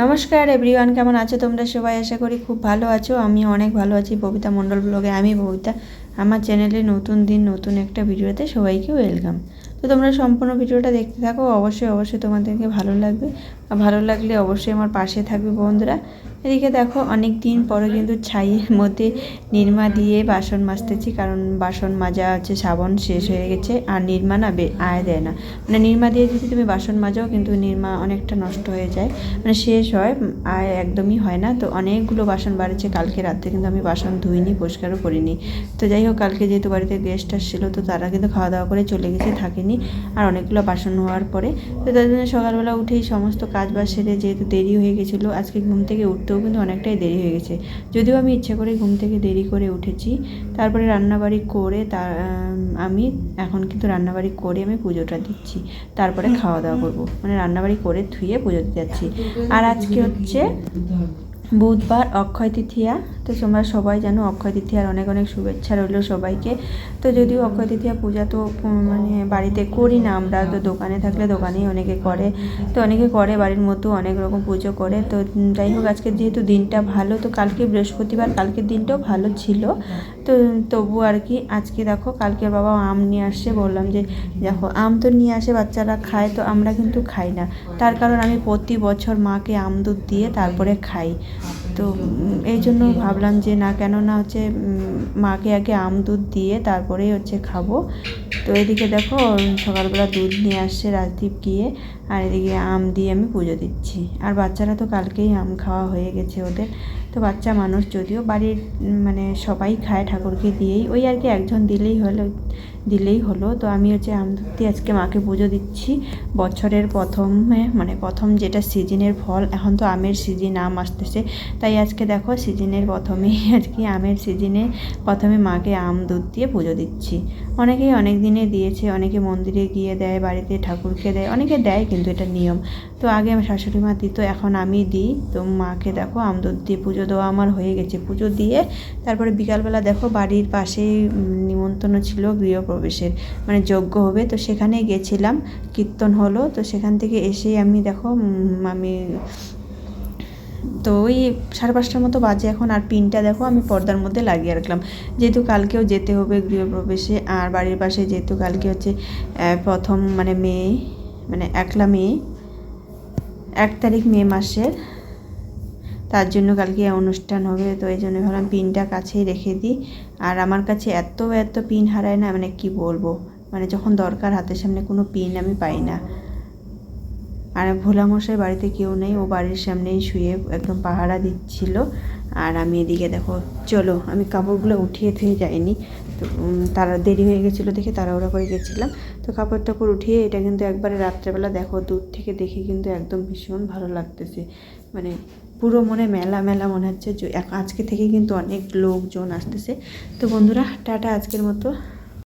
নমস্কার এভরিওয়ান কেমন আছো তোমরা? সবাই আশা করি খুব ভালো আছো। আমি অনেক ভালো আছি ববিতা মণ্ডল ব্লগে। আমি ববিতা। আমার চ্যানেলে নতুন দিন, নতুন একটা ভিডিওতে সবাইকে ওয়েলকাম তো তোমরা সম্পূর্ণ ভিডিওটা দেখতে থাকো। অবশ্যই অবশ্যই তোমাদেরকে ভালো লাগবে। আর ভালো লাগলে অবশ্যই আমার পাশে থাকবে বন্ধুরা। এদিকে দেখো অনেক দিন পরে কিন্তু ছাইয়ের মধ্যে নির্মা দিয়ে বাসন মাজতেছি, কারণ বাসন মাজা হচ্ছে সাবন শেষ হয়ে গেছে, আর নির্মা না আয় দেয় না। মানে নির্মা দিয়ে যদি তুমি বাসন মাজাও, কিন্তু নির্মা অনেকটা নষ্ট হয়ে যায়। মানে শেষ হয় আয় একদমই হয় না। তো অনেকগুলো বাসন বাড়ছে, কালকে রাত্রে কিন্তু আমি বাসন ধুইনি, পরিষ্কারও করিনি। তো যাই হোক, কালকে যেহেতু বাড়িতে গেস্ট আসছিল, তো তারা কিন্তু খাওয়া দাওয়া করে চলে গেছে, থাকেনি। আর অনেকগুলো বাসন হওয়ার পরে, তো তাদের জন্য সকালবেলা উঠেই সমস্ত কাজ বাজ সেরে যেহেতু দেরি হয়ে গেছিল, আজকে ঘুম থেকে উঠতেও কিন্তু অনেকটাই দেরি হয়ে গেছে। যদিও আমি ইচ্ছে করে ঘুম থেকে দেরি করে উঠেছি তারপরে রান্নাবাড়ি করে তার আমি এখন কিন্তু রান্নাবাড়ি করে আমি পুজোটা দিচ্ছি। তারপরে খাওয়া দাওয়া করব। মানে রান্নাবাড়ি করে ধুয়ে পুজো দিতে যাচ্ছি। আর আজকে হচ্ছে বুধবার অক্ষয় তৃতীয়া। তো তোমরা সবাই জানো অক্ষয় তৃতীয়ার অনেক অনেক শুভেচ্ছা রইল সবাইকে। তো যদিও অক্ষয় তৃতীয়া পূজা তো মানে বাড়িতে করি না আমরা, তো দোকানে থাকলে দোকানেই অনেকে করে। তো অনেকে করে, বাড়ির মতো অনেক রকম পুজো করে। তো যাই হোক, আজকে যেহেতু দিনটা ভালো, তো কালকে বৃহস্পতিবার, কালকের দিনটাও ভালো ছিল। তো, তবু আর কি, আজকে দেখো কালকে বাবা আম নিয়ে আসছে, বললাম যে, দেখো, আম তো নিয়ে আসে, বাচ্চারা খায়, তো আমরা কিন্তু খাই না। তার কারণ আমি প্রতি বছর মাকে আম দুধ দিয়ে তারপরে খাই। তো এই জন্য ভাবলাম যে না কেন না হচ্ছে মাকে আগে আম দুধ দিয়ে তারপরেই হচ্ছে খাব। তো এদিকে দেখো, সকালবেলা দুধ নিয়ে আসছে রাজদীপ গিয়ে, আর এদিকে আম দিয়ে আমি পুজো দিচ্ছি। আর বাচ্চারা তো কালকেই আম খাওয়া হয়ে গেছে ওদের। তো বাচ্চা মানুষ যদিও বাড়ির মানে সবাই খায় ঠাকুরকে দিয়েই, ওই আর কি একজন দিলেই হলো দিলেই হলো। তো আমি হচ্ছে আম দুধ দিয়ে আজকে মাকে পুজো দিচ্ছি। বছরের প্রথমে মানে প্রথম যেটা সিজনের ফল, এখন তো আমের সিজন, আম আসতেছে। তাই আজকে দেখো সিজনের প্রথমেই আজকে আমের সিজনে প্রথমে মাকে আম দুধ দিয়ে পুজো দিচ্ছি। অনেকেই অনেক দিনে দিয়েছে, অনেকে মন্দিরে গিয়ে দেয়, বাড়িতে ঠাকুরকে দেয়, অনেকে দেয় কিন্তু এটা নিয়ম। তো আগে আমার শাশুড়ি মা দিত, এখন আমি দিই। তো মাকে দেখো আম দুধ দিয়ে পুজো দেওয়া আমার হয়ে গেছে পুজো দিয়ে। তারপরে বিকালবেলা দেখো বাড়ির পাশেই নিমন্ত্রণ ছিল গৃহপ্রবেশের মানে যজ্ঞ হবে। তো সেখানে গেছিলাম, কীর্তন হলো। তো সেখান থেকে এসেই আমি দেখো আমি তো ওই সাড়ে পাঁচটার মতো বাজে এখন। আর পিনটা দেখো, আমি পর্দার মধ্যে লাগিয়ে রাখলাম। যেহেতু কালকেও যেতে হবে গৃহপ্রবেশে, আর বাড়ির পাশে যেহেতু কালকে হচ্ছে প্রথম মানে মেয়ে মানে একলা মেয়ে এক তারিখ মে মাসের তার জন্য কালকে অনুষ্ঠান হবে, তো এই জন্য ভাবলাম পিনটা কাছেই রেখে দিই। আর আমার কাছে এত এত পিন হারায় না মানে কি বলব? মানে যখন দরকার হাতের সামনে কোনো পিন আমি পাই না। আর ভোলামশাই বাড়িতে কেউ নেই, ও বাড়ির সামনেই শুয়ে একদম পাহারা দিচ্ছিল। আর আমি এদিকে দেখো, চলো, আমি কাপড়গুলো উঠিয়ে থেকে যাইনি। তো তারা দেরি হয়ে গেছিল দেখে তারা ওরা করে গেছিলাম। তো কাপড় টাপড় উঠিয়ে এটা কিন্তু একবারে রাত্রেবেলা দেখো, দূর থেকে দেখে কিন্তু একদম ভীষণ ভালো লাগতেছে। মানে পুরো মনে মেলা মেলা মনে হচ্ছে আজকে থেকে কিন্তু অনেক লোকজন আসতেছে। তো বন্ধুরা, টাটা আজকের মতো।